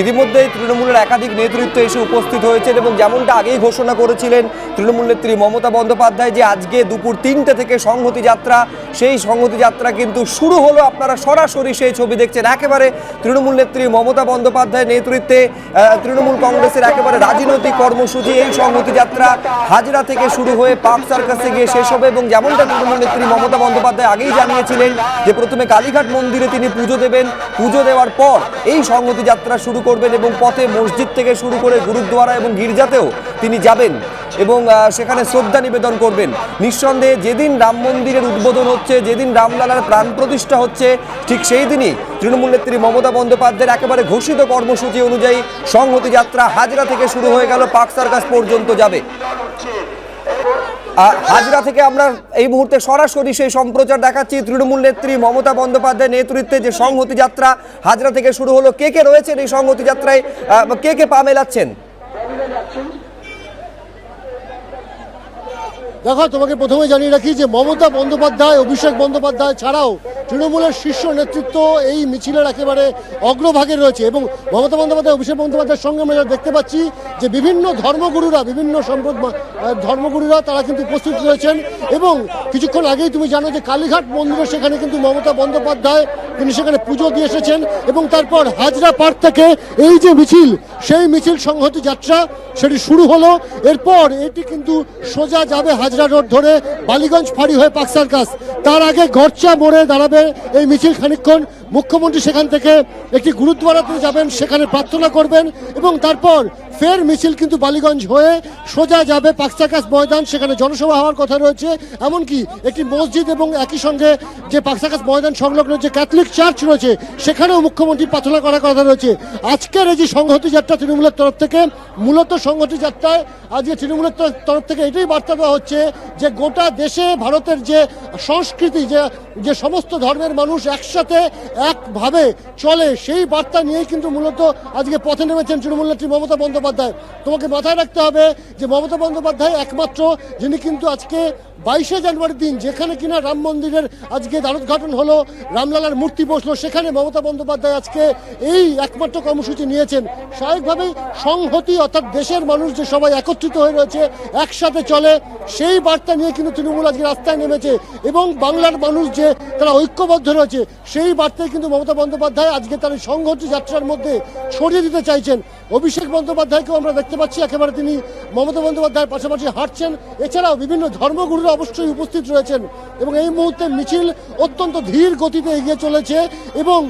ইতিমধ্যেই তৃণমূলের একাধিক নেতৃত্ব এসে উপস্থিত হয়েছেন এবং যেমনটা আগেই ঘোষণা করেছিলেন তৃণমূল নেত্রী মমতা বন্দ্যোপাধ্যায় যে আজকে দুপুর তিনটে থেকে সংহতি যাত্রা, সেই সংহতি যাত্রা কিন্তু শুরু হলো আপনারা সরাসরি সেই ছবি দেখছেন। একেবারে তৃণমূল নেত্রী মমতা বন্দ্যোপাধ্যায়ের নেতৃত্বে তৃণমূল কংগ্রেসের একেবারে রাজনৈতিক কর্মসূচি, এই সংহতি যাত্রা হাজরা থেকে শুরু হয়ে পার্ক সার্কাসে গিয়ে শেষ হবে এবং যেমনটা তৃণমূল নেত্রী মমতা বন্দ্যোপাধ্যায় আগেই জানিয়েছিলেন যে প্রথমে কালীঘাট মন্দিরে তিনি পুজো দেবেন। পুজো দেওয়ার পর এই সংহতি যাত্রা শুরু করবেন এবং পথে মসজিদ থেকে শুরু করে গুরুদ্বারা এবং গির্জাতেও তিনি যাবেন এবং সেখানে শ্রদ্ধা নিবেদন করবেন। নিঃসন্দেহে যেদিন রাম মন্দিরের উদ্বোধন হচ্ছে, যেদিন রামলালার প্রাণ প্রতিষ্ঠা হচ্ছে, ঠিক সেই দিনই তৃণমূল নেত্রী মমতা বন্দ্যোপাধ্যায়ের একেবারে ঘোষিত কর্মসূচি অনুযায়ী সংহতি যাত্রা হাজরা থেকে শুরু হয়ে গেল পার্ক সার্কাস পর্যন্ত যাবে। হাজরা থেকে আমরা এই মুহূর্তে সরাসরি সেই সম্প্রচার দেখাচ্ছি। তৃণমূল নেত্রী মমতা বন্দ্যোপাধ্যায়ের নেতৃত্বে যে সংহতি যাত্রা হাজরা থেকে শুরু হলো। কে কে রয়েছেন এই সংহতি যাত্রায়? কে কে পা মেলাচ্ছেন? দেখো তোমাকে প্রথমে জানিয়ে রাখি যে মমতা বন্দ্যোপাধ্যায় অভিষেক বন্দ্যোপাধ্যায় ছাড়াও তৃণমূলের শীর্ষ নেতৃত্ব এই মিছিলের একেবারে অগ্রভাগে রয়েছে এবং মমতা বন্দ্যোপাধ্যায় অভিষেক বন্দ্যোপাধ্যায়ের সঙ্গে আমরা দেখতে পাচ্ছি যে বিভিন্ন ধর্মগুরুরা বিভিন্ন সম্প্রদ আহ, ধর্মগুরুরা তারা কিন্তু উপস্থিত রয়েছেন এবং কিছুক্ষণ আগেই তুমি জানো যে কালীঘাট মন্দিরে সেখানে কিন্তু মমতা বন্দ্যোপাধ্যায় তিনি সেখানে পুজো দিয়ে এসেছেন এবং তারপর হাজরা পার্ক থেকে এই যে মিছিল, সেই মিছিল সংহতি যাত্রা সেটি শুরু হলো। এরপর এটি কিন্তু সোজা যাবে হাজরা রোড ধরে বালিগঞ্জ ফাঁড়ি হয়ে পাক সার্কাস। তার আগে গরচা মোড়ে দাঁড়াবে এই মিছিল খানিকক্ষণ। মুখ্যমন্ত্রী সেখান থেকে একটি গুরুদ্বারাতে যাবেন, সেখানে প্রার্থনা করবেন এবং তারপর ফের মিছিল কিন্তু বালিগঞ্জ হয়ে সোজা যাবে পাকসাকাস ময়দান, সেখানে জনসভা হওয়ার কথা রয়েছে। এমনকি একটি মসজিদ এবং একই সঙ্গে যে পাকসাকাস ময়দান সংলগ্ন যে ক্যাথলিক চার্চ রয়েছে, সেখানেও মুখ্যমন্ত্রী প্রার্থনা করার কথা রয়েছে। আজকের এই যে সংহতি যাত্রা তৃণমূলের তরফ থেকে, মূলত সংহতি যাত্রায় আজকে তৃণমূলের তরফ- থেকে এটাই বার্তা দেওয়া হচ্ছে যে গোটা দেশে ভারতের যে সংস্কৃতি, যে যে সমস্ত ধর্মের মানুষ একসাথে একভাবে চলে, সেই বার্তা নিয়েই কিন্তু মূলত আজকে পথে নেমেছেন তৃণমূল নেত্রী মমতা বন্দ্যোপাধ্যায়। তোমাকে মাথায় রাখতে হবে যে মমতা বন্দ্যোপাধ্যায় একমাত্র, যিনি কিন্তু আজকে বাইশে জানুয়ারির দিন যেখানে কিনা রাম মন্দিরের আজকে দ্বারোদ্ঘাটন হলো, রামলালার মূর্তি বসল, সেখানে মমতা বন্দ্যোপাধ্যায় আজকে এই একমাত্র কর্মসূচি নিয়েছেন। স্বাভাবিকভাবেই সংহতি অর্থাৎ দেশের মানুষ যে সবাই একত্রিত হয়ে রয়েছে, একসাথে চলে, সেই বার্তা নিয়ে কিন্তু তৃণমূল আজকে রাস্তায় নেমেছে এবং বাংলার মানুষ যে তারা ঐক্যবদ্ধ রয়েছে, সেই বার্তায় কিন্তু মমতা বন্দ্যোপাধ্যায় আজকে তার সংহতি যাত্রার মধ্যে ছড়িয়ে দিতে চাইছেন। অভিষেক বন্দ্যোপাধ্যায়কেও আমরা দেখতে পাচ্ছি, একেবারে তিনি মমতা বন্দ্যোপাধ্যায়ের পাশাপাশি হাঁটছেন। এছাড়াও বিভিন্ন ধর্মগুরুরা অবশ্যই উপস্থিত রয়েছেন এবং এই মুহূর্তে মিছিল অত্যন্ত ধীর গতিতে এগিয়ে চলেছে এবং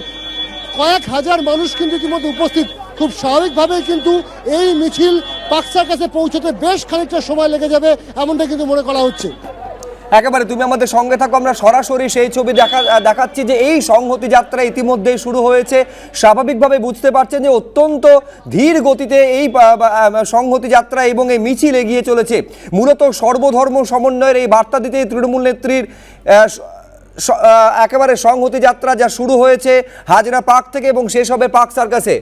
কয়েক হাজার মানুষ কিন্তু ইতিমধ্যে উপস্থিত। খুব স্বাভাবিকভাবেই কিন্তু এই মিছিল পাকসার কাছে পৌঁছতে বেশ খানিকটা সময় লেগে যাবে, এমনটা কিন্তু মনে করা হচ্ছে। একেবারে তুমি আমাদের সঙ্গে থাকো, আমরা সরাসরি সেই ছবি দেখা, দেখাচ্ছি যে এই সংহতি যাত্রা ইতিমধ্যেই শুরু হয়েছে। স্বাভাবিকভাবে বুঝতে পারছেন যে অত্যন্ত ধীর গতিতে এই সংহতি যাত্রা এবং এই মিছিল এগিয়ে চলেছে। মূলত সর্বধর্ম সমন্বয়ের এই বার্তা দিতেই তৃণমূল নেত্রীর একেবারে সংহতি যাত্রা যা শুরু হয়েছে হাজরা পার্ক থেকে এবং শেষ হবে পার্ক সার্কাসে।